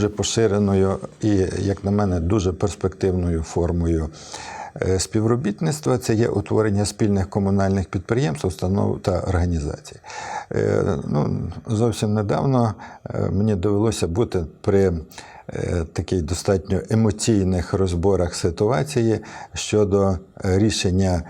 дуже поширеною і, як на мене, дуже перспективною формою е, співробітництва це є утворення спільних комунальних підприємств, установ та організацій. Е, Ну, зовсім недавно е, мені довелося бути при таких достатньо емоційних розборах ситуації щодо рішення.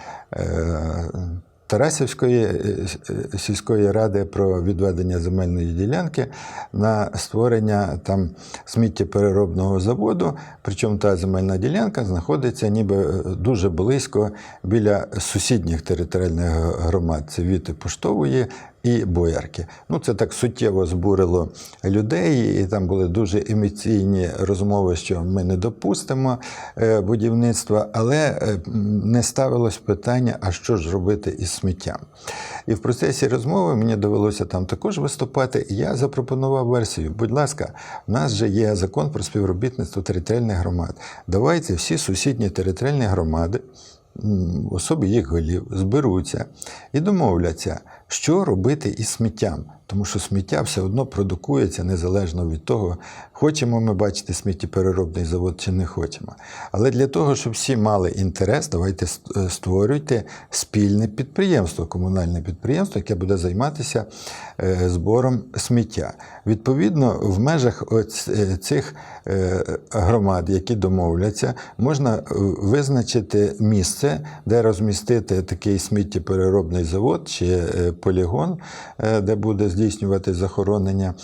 Тарасівської е, е, сільської ради про відведення земельної ділянки на створення там сміттєпереробного заводу. Причому та земельна ділянка знаходиться ніби е, дуже близько біля сусідніх територіальних громад. Це Віти Поштової і Боярки. Ну, це так суттєво збурило людей, і там були дуже емоційні розмови, що ми не допустимо е, будівництва, але е, не ставилось питання, а що ж робити із сміттям. І в процесі розмови мені довелося там також виступати. Я запропонував версію. Будь ласка, в нас же є закон про співробітництво територіальних громад. Давайте всі сусідні територіальні громади особі їх голів зберуться і домовляться, що робити із сміттям. Тому що сміття все одно продукується незалежно від того, хочемо ми бачити сміттєпереробний завод чи не хочемо. Але для того, щоб всі мали інтерес, давайте е, створюйте спільне підприємство, комунальне підприємство, яке буде займатися е, збором сміття. Відповідно, в межах е, цих громад, які домовляться, можна визначити місце, де розмістити такий сміттєпереробний завод чи полігон, де буде здійснювати захоронення.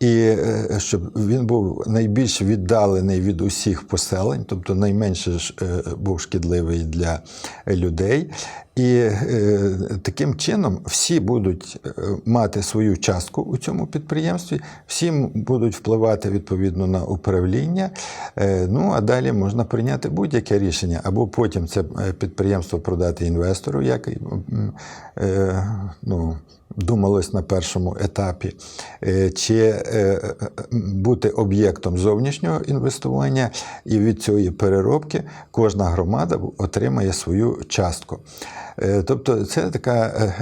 І е, щоб він був найбільш віддалений від усіх поселень, тобто найменше е, був шкідливий для людей. І е, таким чином всі будуть мати свою частку у цьому підприємстві, всі будуть впливати відповідно на управління. Ну а далі можна прийняти будь-яке рішення, або потім це підприємство продати інвестору, як е, ну, думалось на першому етапі, е, чи е, е, бути об'єктом зовнішнього інвестування, і від цієї переробки кожна громада отримає свою частку. Тобто це така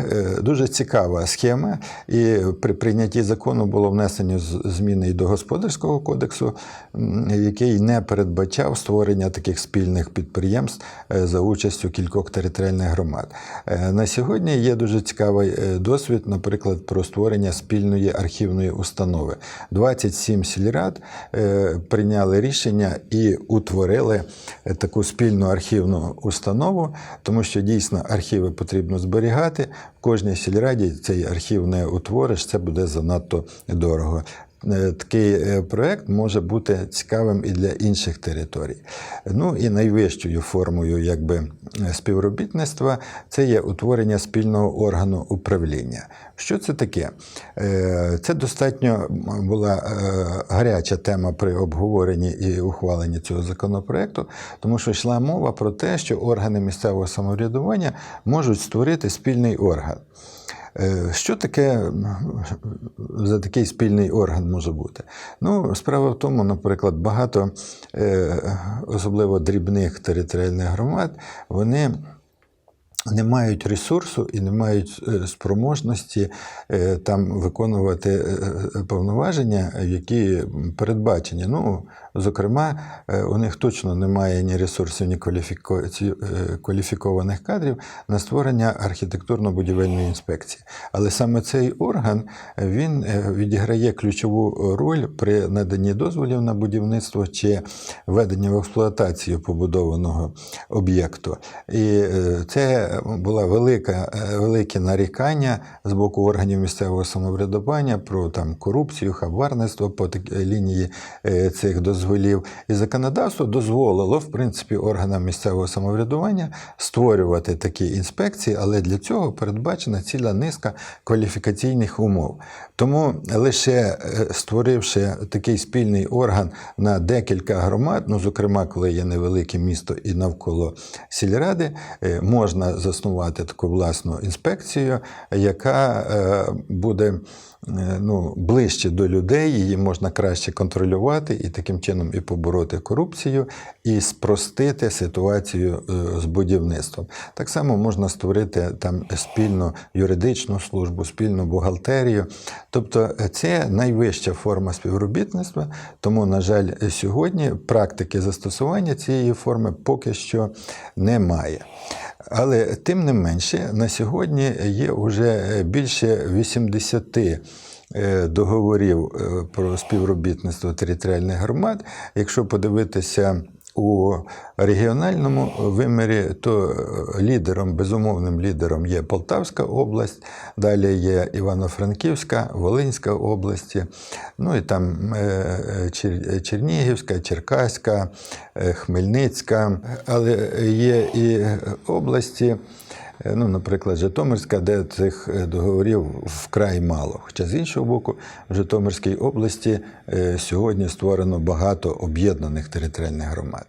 дуже цікава схема, і при прийнятті закону було внесені зміни і до господарського кодексу, який не передбачав створення таких спільних підприємств за участю кількох територіальних громад. На сьогодні є дуже цікавий е, досвід, наприклад, про створення спільної архівної установи. 27 сільрад е, прийняли рішення і утворили е, таку спільну архівну установу, тому що дійсно архіви потрібно зберігати. В кожній сільраді цей архів не утвориш, це буде занадто дорого. Е, Такий е, проект може бути цікавим і для інших територій. Ну і найвищою формою якби, е, співробітництва це є утворення спільного органу управління. Що це таке? Це достатньо була гаряча тема при обговоренні і ухваленні цього законопроекту, тому що йшла мова про те, що органи місцевого самоврядування можуть створити спільний орган. Е, Що таке за такий спільний орган може бути? Ну, справа в тому, наприклад, багато, е, особливо дрібних територіальних громад, вони не мають ресурсу і не мають е, спроможності е, там виконувати е, повноваження, які передбачені. Ну, зокрема, у них точно немає ні ресурсів, ні кваліфікованих кадрів на створення архітектурно-будівельної інспекції. Але саме цей орган він відіграє ключову роль при наданні дозволів на будівництво чи введенні в експлуатацію побудованого об'єкту. І це була велика, е, велике нарікання з боку органів місцевого самоврядування про там, корупцію, хабарництво по лінії е, цих дозволів. І законодавство дозволило, в принципі, органам місцевого самоврядування створювати такі інспекції, але для цього передбачена ціла низка кваліфікаційних умов. Тому лише е, створивши такий спільний орган на декілька громад, ну, зокрема, коли є невелике місто і навколо сільради, е, можна заснувати таку власну інспекцію, яка е, буде е, ну, ближче до людей, її можна краще контролювати і таким чином і побороти корупцію, і спростити ситуацію е, з будівництвом. Так само можна створити там спільну юридичну службу, спільну бухгалтерію. Тобто це найвища форма співробітництва, тому, на жаль, сьогодні практики застосування цієї форми поки що немає. Але тим не менше, на сьогодні є вже більше 80 е, договорів е, про співробітництво територіальних громад. Якщо подивитися у регіональному вимірі, то е, лідером, безумовним лідером є Полтавська область, далі є Івано-Франківська, Волинська області, ну і там е, е, Чер- Чернігівська, Черкаська, Хмельницька, але є і області. Е, Ну, наприклад, Житомирська, де цих е, договорів вкрай мало. Хоча з іншого боку, в Житомирській області е, сьогодні створено багато об'єднаних територіальних громад.